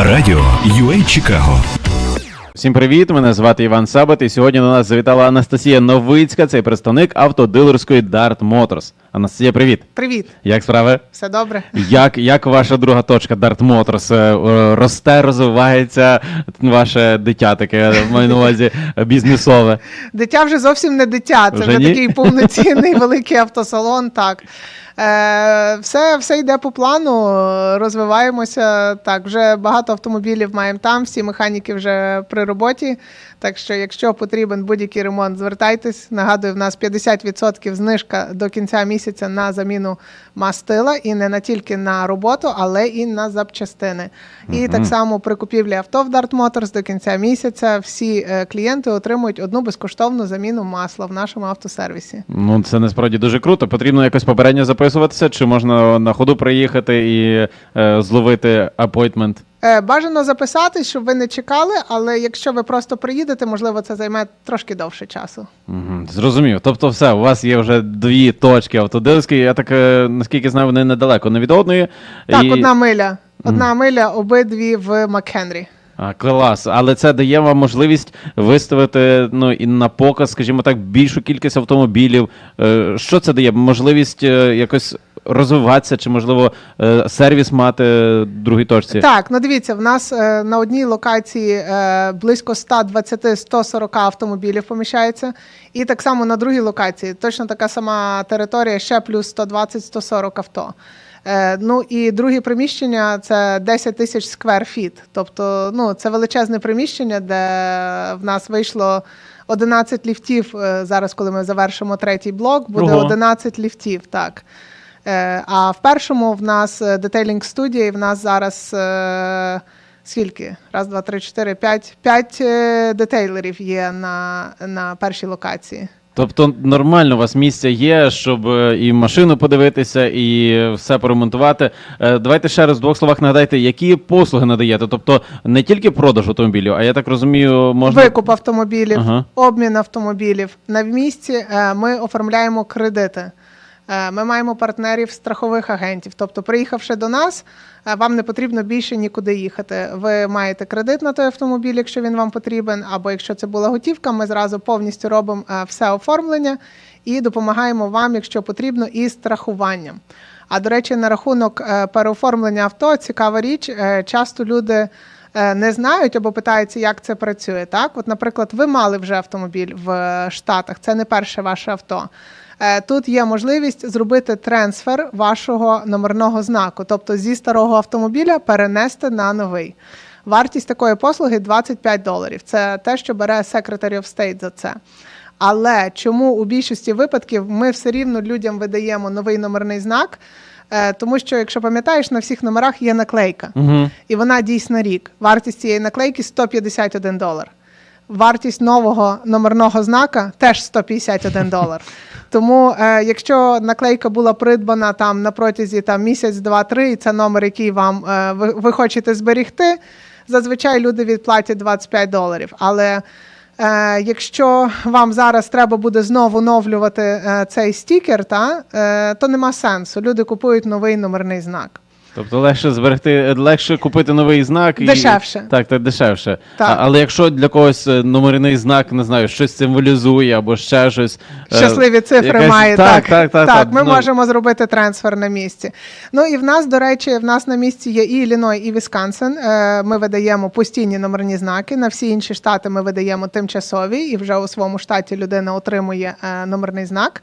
Радіо UA Чикаго. Всім привіт! Мене звати Іван Сабат, і сьогодні до нас завітала Анастасія Новицька, це представник автодилерської Dart Motors. Анастасія, привіт! Привіт, Як справи? все добре. Як, як ваша друга точка Dart Motors? Е, е, Росте, розвивається ваше дитя таке, маю на увазі бізнесове. Дитя вже зовсім не дитя, це Вже вже, такий повноцінний великий автосалон. Так все, все йде по плану, розвиваємося. Так, вже багато автомобілів маємо там, всі механіки вже при роботі. Так що, якщо потрібен будь-який ремонт, звертайтесь. Нагадую, в нас 50% знижка до кінця місяця на заміну мастила і не на тільки на роботу, але і на запчастини. І так само при купівлі авто в Dart Motors до кінця місяця всі е, клієнти отримують одну безкоштовну заміну масла в нашому автосервісі. Ну, це насправді дуже круто. Потрібно якось попередньо записуватися, чи можна на ходу приїхати і е, зловити апойтмент? Е, Бажано записатись, щоб ви не чекали, але якщо ви просто приїдете, можливо, це займе трошки довше часу. Мгм, Зрозумів. Тобто, все, у вас є вже дві точки автодилерські. Я так е, наскільки знаю, вони недалеко не від одної. Так, І- одна миля. Одна миля, обидві в Макхенрі. А, клас. Але це дає вам можливість виставити ну і на показ, скажімо так, більшу кількість автомобілів. Е, Що це дає? Можливість якось розвиватися, чи можливо е, сервіс мати в другій точці? Так, ну дивіться, в нас е, на одній локації е, близько 120-140 автомобілів поміщається. І так само на другій локації точно така сама територія, ще плюс 120-140 авто. Ну і друге приміщення це 10 тисяч сквер фіт. Тобто, ну це величезне приміщення, де в нас вийшло 11 ліфтів. зараз, коли ми завершимо третій блок, буде Ого. 11 ліфтів. Так. Е, А в першому в нас детейлінг студії, в нас зараз е, скільки? Раз, два, три, чотири, п'ять. П'ять е, детейлерів є на, на першій локації. Тобто нормально у вас місця є, щоб і машину подивитися, і все поремонтувати. Давайте ще раз в двох словах нагадайте, які послуги надаєте. Тобто не тільки продаж автомобілів, а я так розумію, можна Викуп автомобілів, Ага. обмін автомобілів. На місці ми оформляємо кредити. Е, Ми маємо партнерів страхових агентів. Тобто, приїхавши до нас, е, вам не потрібно більше нікуди їхати. Ви маєте кредит на той автомобіль, якщо він вам потрібен, або якщо це була готівка, ми зразу повністю робимо е, все оформлення і допомагаємо вам, якщо потрібно, і страхуванням. А до речі, на рахунок переоформлення авто, цікава річ, часто люди не знають або питаються, як це працює. Так, от, наприклад, ви мали вже автомобіль в е, Штатах, це не перше ваше авто. Е, Тут є можливість зробити трансфер вашого номерного знаку, тобто зі старого автомобіля перенести на новий. Вартість такої послуги 25 доларів. Це те, що бере Secretary of State за це. Але чому у більшості випадків ми все рівно людям видаємо новий номерний знак? Е, Тому що, якщо пам'ятаєш, на всіх номерах є наклейка, Угу. і вона дійсна рік. Вартість цієї наклейки 151 долар. Вартість нового номерного знака теж 151 долар. Тому, е, якщо наклейка була придбана там на протязі там, місяць, два, три, і це номер, який вам е, ви, ви хочете зберігти, зазвичай люди відплатять 25 доларів. Але якщо вам зараз треба буде знову оновлювати е, цей стікер, та, е, то нема сенсу. Люди купують новий номерний знак. Тобто легше зберегти, легше купити новий знак і Дешевше. Так, так, дешевше. Так. А, але якщо для когось е, номерний знак, не знаю, щось символізує або ще щось. е, Щасливі цифри якась- має так. Так, так, так. ми ну, можемо зробити трансфер на місці. Ну і в нас, до речі, в нас на місці є і Ілліной, і Вісконсин. Е, Ми видаємо постійні номерні знаки. На всі інші штати ми видаємо тимчасові, і вже у своєму штаті людина отримує е, номерний знак.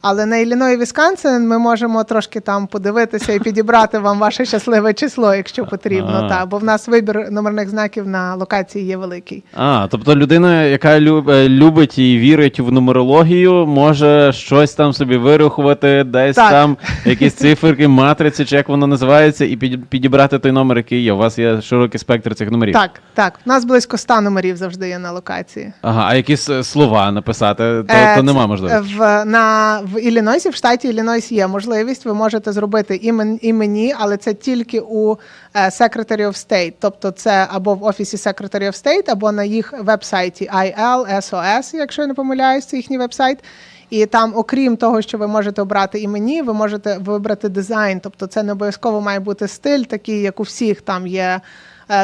Але на Ілліной і Вісконсин ми можемо трошки там подивитися і підібрати вам ваше щасливе число, якщо потрібно. Та, бо в нас вибір номерних знаків на локації є великий. А, тобто людина, яка е, любить і вірить в нумерологію, може щось там собі вирахувати, десь Так. там якісь циферки, матриці, чи як воно називається, і під- підібрати той номер, який є. У вас є широкий спектр цих номерів. Так, так. У нас близько 100 номерів завжди є на локації. Ага, а якісь е, слова написати, то, Е, то нема можливості. В, на, в Іллінойсі, в штаті Іллінойс є можливість, ви можете зробити і, і мені, але це тільки у е, Secretary of State. Тобто це або в офісі Secretary of State, або на їх веб-сайті IL, SOS, якщо я не помиляюсь, це їхній веб-сайт. І там, окрім того, що ви можете обрати і мені, ви можете вибрати дизайн. Тобто це не обов'язково має бути стиль, такий, як у всіх. Там є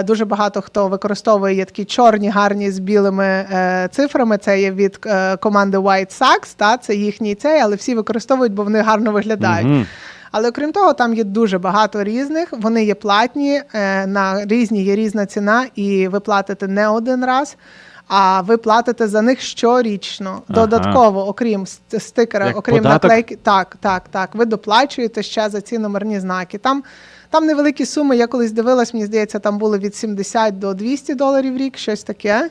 дуже багато хто використовує є такі чорні, гарні з білими е, цифрами. Це є від е, команди White Sox, та це їхній цей, але всі використовують, бо вони гарно виглядають. Мгм. Але окрім того, там є дуже багато різних. Вони є платні, е, на різні є різна ціна, і ви платите не один раз. А ви платите за них щорічно. Ага. Додатково, окрім ст- стикера, Як окрім податок? наклейки. Так, так, так. Ви доплачуєте ще за ці номерні знаки. Там, там невеликі суми. Я колись дивилась, мені здається, там було від 70 до 200 доларів в рік, щось таке.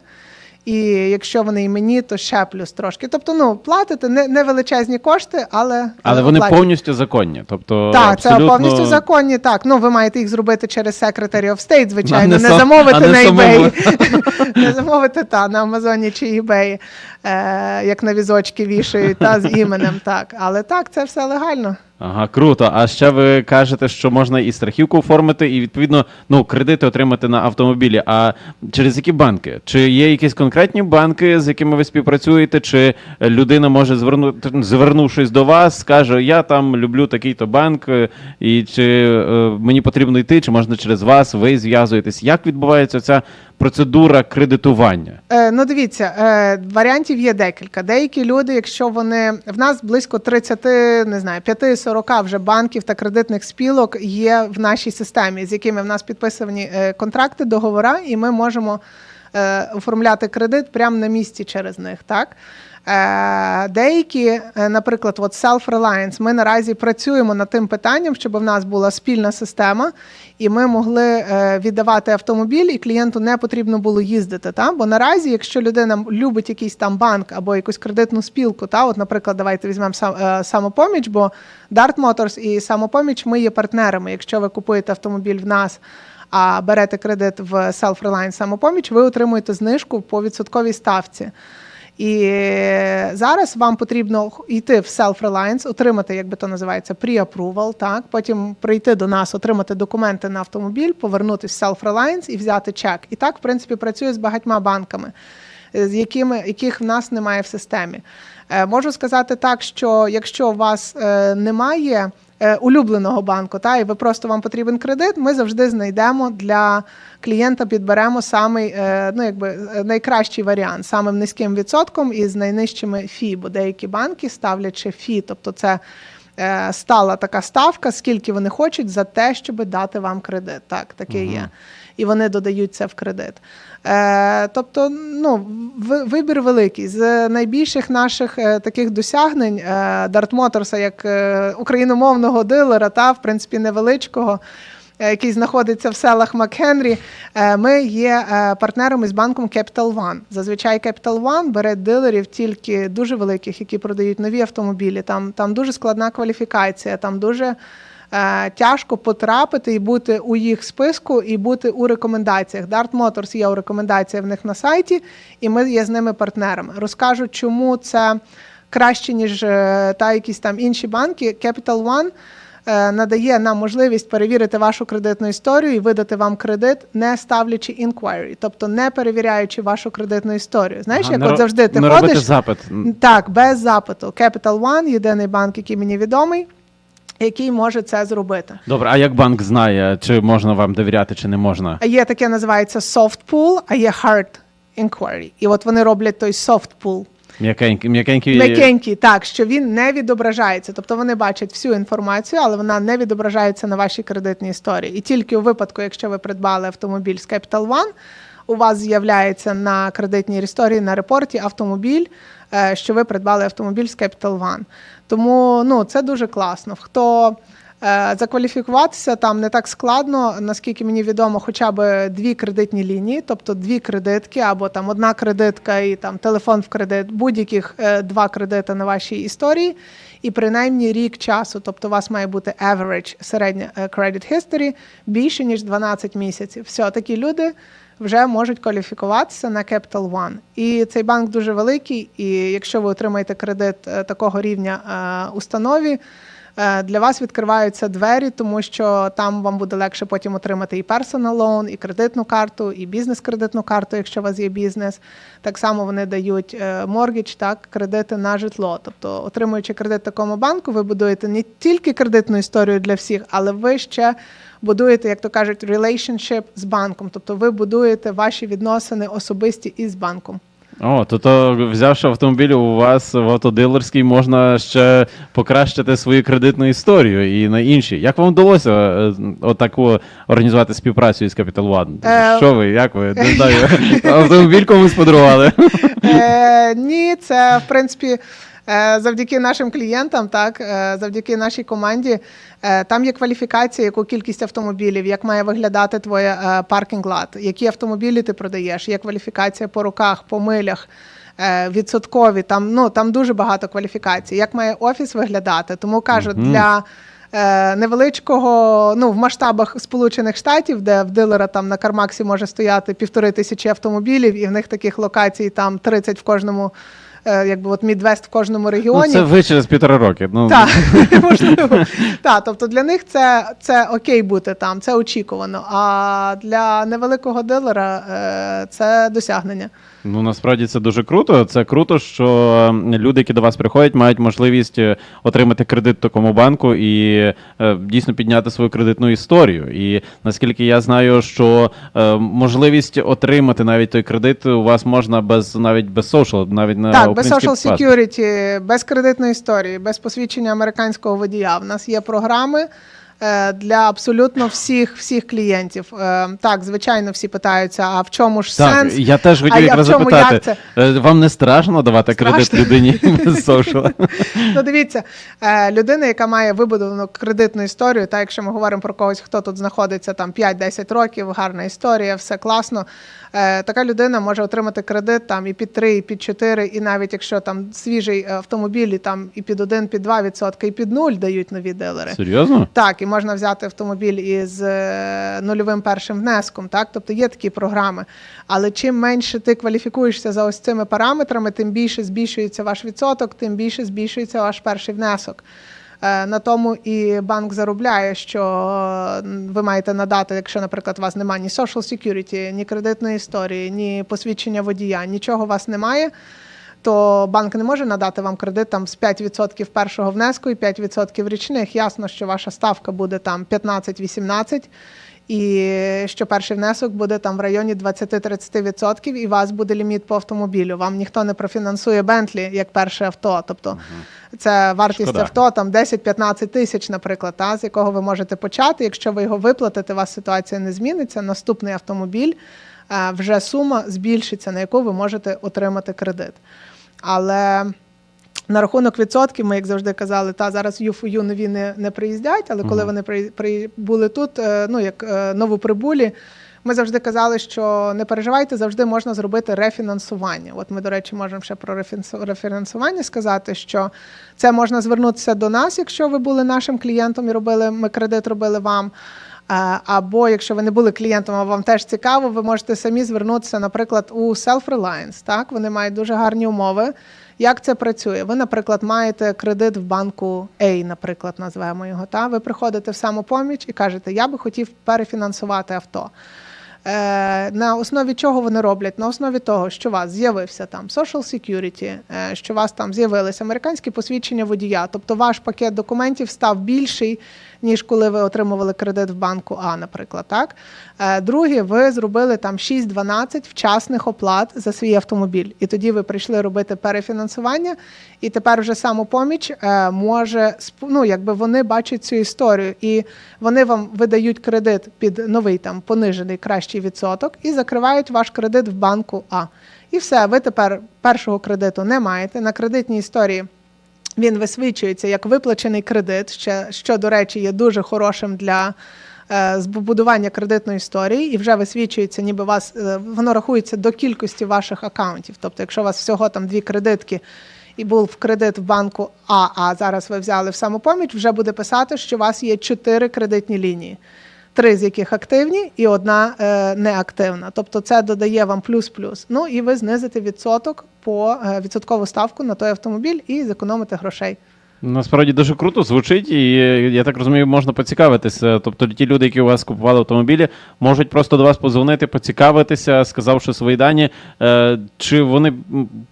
І якщо вони іменні, то ще плюс трошки. Тобто, ну платите не, не величезні кошти, але Але вони оплачуєте. повністю законні. Тобто, Так, це повністю законні. Так, ну ви маєте їх зробити через Secretary of State, звичайно, не не, сам- замовити не на eBay. не замовити та на Амазоні чи eBay, е, як на візочки вішають, та з іменем. Так, але так, це все легально. Ага, круто. А ще ви кажете, що можна і страхівку оформити, і відповідно ну кредити отримати на автомобілі. А через які банки? Чи є якісь конкретні банки, з якими ви співпрацюєте? Чи людина може звернути, звернувшись до вас, скаже: Я там люблю такий-то банк, е, і чи е, мені потрібно йти, чи можна через вас, ви зв'язуєтесь? Як відбувається ця процедура кредитування? Е, ну, дивіться, е, варіантів є декілька. Деякі люди, якщо вони в нас близько 30, не знаю, 5-40 вже банків та кредитних спілок є в нашій системі, з якими в нас підписані е, контракти, договори, і ми можемо е, оформляти кредит прямо на місці через них. Так? Е, Деякі, е, наприклад, от Self-Reliance, ми наразі працюємо над тим питанням, щоб в нас була спільна система, і ми могли е, віддавати автомобіль, і клієнту не потрібно було їздити. Та? Бо наразі, якщо людина любить якийсь там банк або якусь кредитну спілку, та, от, наприклад, давайте візьмемо сам, самопоміч, бо Dart Motors і самопоміч ми є партнерами. Якщо ви купуєте автомобіль в нас. А берете кредит в Self-Reliance самопоміч, ви отримуєте знижку по відсотковій ставці. І зараз вам потрібно йти в Self-Reliance, отримати, як би то називається, pre-approval, так? потім прийти до нас, отримати документи на автомобіль, повернутися в Self-Reliance і взяти чек. І так, в принципі, працює з багатьма банками, е, з якими, яких в нас немає в системі. Е, Можу сказати так, що якщо у вас е, немає улюбленого банку, та, і ви просто вам потрібен кредит, ми завжди знайдемо для клієнта, підберемо самий, е, ну, якби, е, найкращий варіант, самим низьким відсотком і з найнижчими фі, бо деякі банки ставлять ще фі, тобто це е, стала така ставка, скільки вони хочуть за те, щоб дати вам кредит. Так, таке є. І вони додають це в кредит. Е, тобто, ну, вибір великий. З найбільших наших е, таких досягнень е, Dart Motors як україномовного дилера, та, в принципі, невеличкого. Який знаходиться в селах Макхенрі, ми є партнером із банком Capital One. Зазвичай Capital One бере дилерів тільки дуже великих, які продають нові автомобілі. Там, там дуже складна кваліфікація, там дуже тяжко потрапити і бути у їх списку, і бути у рекомендаціях. Dart Motors є у рекомендаціях в них на сайті, і ми є з ними партнерами. Розкажу, чому це краще, ніж е, та якісь там інші банки. Capital One е, надає нам можливість перевірити вашу кредитну історію і видати вам кредит, не ставлячи inquiry, тобто не перевіряючи вашу кредитну історію. Знаєш, Ага, як от завжди ти ходиш. запит. Так, без запиту. Capital One – єдиний банк, який мені відомий, який може це зробити. Добре, а як банк знає, чи можна вам довіряти, чи не можна? А є таке називається soft pull, а є hard inquiry. І от вони роблять той soft pull. М'якенький, м'якенький... М'якенький, так, що він не відображається. Тобто вони бачать всю інформацію, але вона не відображається на вашій кредитній історії. І тільки у випадку, якщо ви придбали автомобіль з Capital One, у вас з'являється на кредитній історії на репорті автомобіль, е, що ви придбали автомобіль з Capital One. Тому ну, це дуже класно. Хто е, закваліфікуватися там не так складно, наскільки мені відомо, хоча б дві кредитні лінії, тобто дві кредитки, або там одна кредитка і там телефон в кредит, будь-яких е, два кредити на вашій історії, і принаймні рік часу. Тобто у вас має бути average, середня е, credit history, більше ніж 12 місяців. Все, такі люди вже можуть кваліфікуватися на Capital One. І цей банк дуже великий. І якщо ви отримаєте кредит е, такого рівня е, установі, для вас відкриваються двері, тому що там вам буде легше потім отримати і personal loan, і кредитну карту, і бізнес-кредитну карту, якщо у вас є бізнес. Так само вони дають моргідж, так, кредити на житло. Тобто, отримуючи кредит такому банку, ви будуєте не тільки кредитну історію для всіх, але ви ще будуєте, як то кажуть, relationship з банком. Тобто ви будуєте ваші відносини особисті із банком. О, то, то взявши автомобіль у вас в автодилерській, можна ще покращити свою кредитну історію і на інші. Як вам вдалося е, отаку організувати співпрацю із Capital One? Е, Що ви, як ви? Не знаю, автомобіль комусь подарували. Е, ні, це в принципі. Е, Завдяки нашим клієнтам, так е, завдяки нашій команді, е, там є кваліфікація, яку кількість автомобілів, як має виглядати твоя е, паркінг лат, які автомобілі ти продаєш, є кваліфікація по руках, по милях. Відсоткові, там ну там дуже багато кваліфікацій. Як має офіс виглядати? Тому кажуть, для е, невеличкого, ну в масштабах Сполучених Штатів, де в дилера там на Кармаксі може стояти півтори тисячі автомобілів, і в них таких локацій там 30 в кожному, якби от Мідвест в кожному Ну, регіоні. це ви через півтора роки. Ну, Так, можливо. Так, тобто для них це, це окей бути там, це очікувано. А для невеликого дилера е, це досягнення. Ну насправді це дуже круто. Це круто, що люди, які до вас приходять, мають можливість е, отримати кредит в такому банку і е, дійсно підняти свою кредитну історію. І наскільки я знаю, що е, можливість отримати навіть той кредит у вас можна без навіть без social, навіть на Так, без social паспорт. security, без кредитної історії, без посвідчення американського водія. В нас є програми. Е, Для абсолютно всіх всіх клієнтів. Е, Так, звичайно, всі питаються, а в чому ж Так, сенс? я теж хотів А якраз чому, запитати. як е, Вам не страшно давати кредит людині без social? Ну, дивіться, людина, яка має вибудовану кредитну історію, та якщо ми говоримо про когось, хто тут знаходиться там 5-10 років, гарна історія, все класно. Е, Така людина може отримати кредит там і під 3, і під 4, і навіть якщо там свіжий автомобіль, і там і під 1, під 2 відсотки, і під 0 дають нові дилери. Серйозно? Так, і можна взяти автомобіль із е, нульовим першим внеском, так, тобто є такі програми. Але чим менше ти кваліфікуєшся за ось цими параметрами, тим більше збільшується ваш відсоток, тим більше збільшується ваш перший внесок. Е, На тому і банк заробляє, що е, ви маєте надати, якщо, наприклад, у вас немає ні social security, ні кредитної історії, ні посвідчення водія, нічого у вас немає то банк не може надати вам кредит там з 5% першого внеску і 5% річних. Ясно, що ваша ставка буде там 15-18%, і що перший внесок буде там в районі 20-30%, і у вас буде ліміт по автомобілю. Вам ніхто не профінансує Бентлі як перше авто. Тобто це вартість Шкода. авто там 10-15 тисяч, наприклад, та, з якого ви можете почати. Якщо ви його виплатите, у вас ситуація не зміниться. Наступний автомобіль е, вже сума збільшиться, на яку ви можете отримати кредит. Але на рахунок відсотків, ми, як завжди казали, та зараз ЮФУ нові не, не приїздять, але коли вони при, при, були тут, е, ну як е, новоприбулі, ми завжди казали, що не переживайте, завжди можна зробити рефінансування. От ми, до речі, можемо ще про рефінансування сказати, що це можна звернутися до нас, якщо ви були нашим клієнтом і робили, ми кредит робили вам. Е, Або якщо ви не були клієнтом, а вам теж цікаво, ви можете самі звернутися, наприклад, у Self-Reliance. Так, вони мають дуже гарні умови. Як це працює? Ви, наприклад, маєте кредит в банку A, наприклад, назвемо його. Та ви приходите в самопоміч і кажете, я би хотів перефінансувати авто. Е, на основі чого вони роблять? На основі того, що у вас з'явився там Social Security, е, що у вас там з'явилися американські посвідчення водія. Тобто ваш пакет документів став більший, ніж коли ви отримували кредит в банку А, наприклад. Так? Е, друге, ви зробили там 6-12 вчасних оплат за свій автомобіль. І тоді ви прийшли робити перефінансування, і тепер вже самопоміч е, може ну, якби вони бачать цю історію, і вони вам видають кредит під новий там понижений кращий відсоток і закривають ваш кредит в банку А. І все, ви тепер першого кредиту не маєте на кредитній історії. Він висвічується як виплачений кредит, ще, що, до речі, є дуже хорошим для е, збудування кредитної історії, і вже висвічується, ніби вас е, воно рахується до кількості ваших акаунтів. Тобто, якщо у вас всього там дві кредитки і був кредит в банку А, а зараз ви взяли в самопоміч, вже буде писати, що у вас є чотири кредитні лінії. Три з яких активні і одна е, неактивна. Тобто це додає вам плюс-плюс. Ну і ви знизите відсоток по е, відсоткову ставку на той автомобіль і зекономите грошей. Насправді дуже круто звучить, і е, я так розумію, можна поцікавитися. Тобто ті люди, які у вас купували автомобілі, можуть просто до вас позвонити, поцікавитися, сказавши свої дані, е, чи вони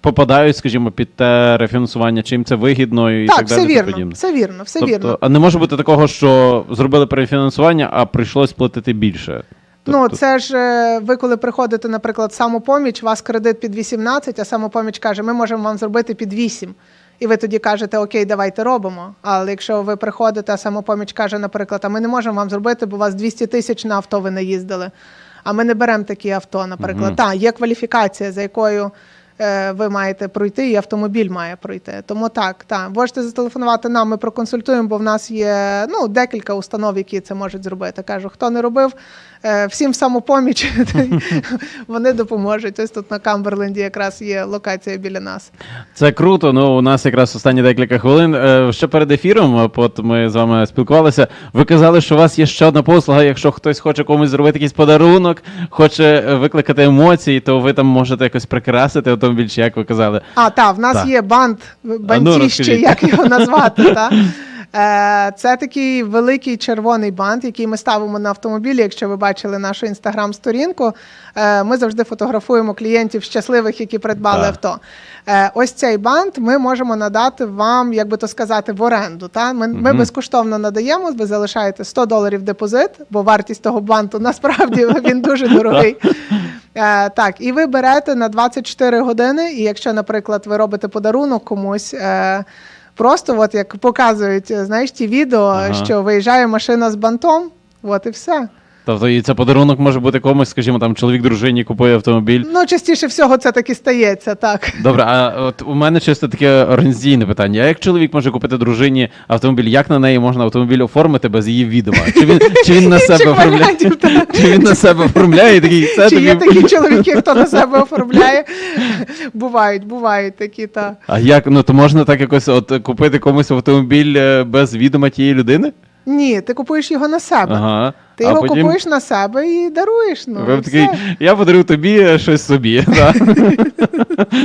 попадають, скажімо, під те рефінансування, чи їм це вигідно і так, Так, далі. все вірно, подібне. все вірно, все тобто, вірно. А не може бути такого, що зробили перефінансування, а прийшлось платити більше. Ну, Тобто- це ж е, ви, коли приходите, наприклад, самопоміч, у вас кредит під 18, а самопоміч каже, ми можемо вам зробити під 8. І ви тоді кажете, окей, давайте робимо. Але якщо ви приходите, а самопоміч каже, наприклад, а ми не можемо вам зробити, бо у вас 200 тисяч на авто ви не їздили. А ми не беремо такі авто, наприклад. Мгм. Так, є кваліфікація, за якою ви маєте пройти, і автомобіль має пройти. Тому так, так. Можете зателефонувати нам, ми проконсультуємо, бо в нас є ну, декілька установ, які це можуть зробити. Кажу, хто не робив, е, всім в самопоміч вони допоможуть. Ось тут на Камберленді якраз є локація біля нас. Це круто. Ну, у нас якраз останні декілька хвилин. Е, Ще перед ефіром, е, от ми з вами спілкувалися. Ви казали, що у вас є ще одна послуга. Якщо хтось хоче комусь зробити якийсь подарунок, хоче е, викликати емоції, то ви там можете якось прикрасити автомобіль, чи як ви казали. А, так, в нас Так. є бант, бантіще, розкажіть. як його назвати. Та? Е, Це такий великий червоний бант, який ми ставимо на автомобілі. Якщо ви бачили нашу інстаграм-сторінку, Е, ми завжди фотографуємо клієнтів щасливих, які придбали Так. авто. Е, Ось цей бант ми можемо надати вам, як би то сказати, в оренду. Та? Ми, ми безкоштовно надаємо, ви залишаєте 100 доларів депозит, бо вартість того банту насправді він дуже дорогий. Е, так, і ви берете на 24 години, і якщо, наприклад, ви робите подарунок комусь. Е, Просто, от як показують, е, знаєш, ті відео, Ага. що виїжджає машина з бантом, от і все. Тобто, і це подарунок може бути комусь, скажімо, там чоловік дружині купує автомобіль. Ну, частіше всього це таки стається, так. Добре, а от у мене чисто таке організаційне питання. А як чоловік може купити дружині автомобіль? Як на неї можна автомобіль оформити без її відома? Чи він, чи він на себе оформляє? варіантів, так. Чи він на себе оформляє і такий це Чи є тобі. такі чоловіки, хто на себе оформляє? Бувають, бувають такі, так. А як ну то можна так якось от купити комусь автомобіль е, без відома тієї людини? Ні, ти купуєш його на себе. Ага. Ти а його потім купуєш на себе і даруєш. Ну, ви і такий, все. я подарую тобі щось собі. да?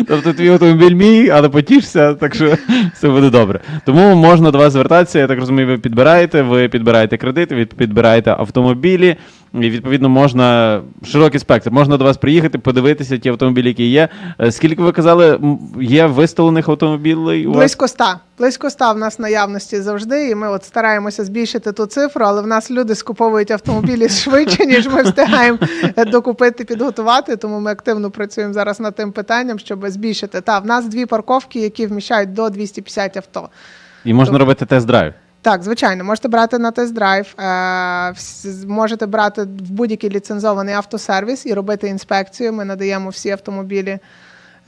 тобто твій автомобіль мій, але потішся, так що все буде добре. Тому можна до вас звертатися. Я так розумію, ви підбираєте, ви підбираєте кредити, ви підбираєте автомобілі. І відповідно можна широкий спектр. Можна до вас приїхати, подивитися ті автомобілі, які є. Е, Скільки ви казали, є виставлених автомобілів у? Близько ста. Близько ста в нас наявності завжди, і ми от стараємося збільшити ту цифру, але в нас люди скуповують автомобілі швидше, ніж ми встигаємо докупити, підготувати. Тому ми активно працюємо зараз над тим питанням, щоб збільшити. Та в нас дві парковки, які вміщають до 250 авто. І можна робити тест-драйв. Так, звичайно, можете брати на тест-драйв, е, можете брати в будь-який ліцензований автосервіс і робити інспекцію. Ми надаємо всі автомобілі.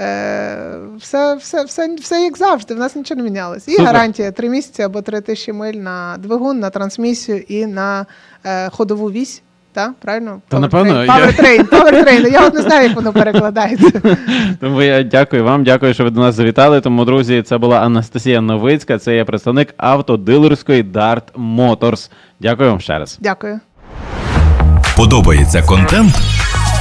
Е, все, все, все, все як завжди, в нас нічого не мінялось. І Супер. гарантія 3 місяці або 3 тисячі миль на двигун, на трансмісію і на е, ходову вісь. Так, правильно? Та, напевно, я- Powertrain, powertrain. Я от не знаю, як воно перекладається. Тому я дякую вам, дякую, що ви до нас завітали. Тому, друзі, це була Анастасія Новицька, це є представник автодилерської Dart Motors. Дякую вам ще раз. Дякую. Подобається контент?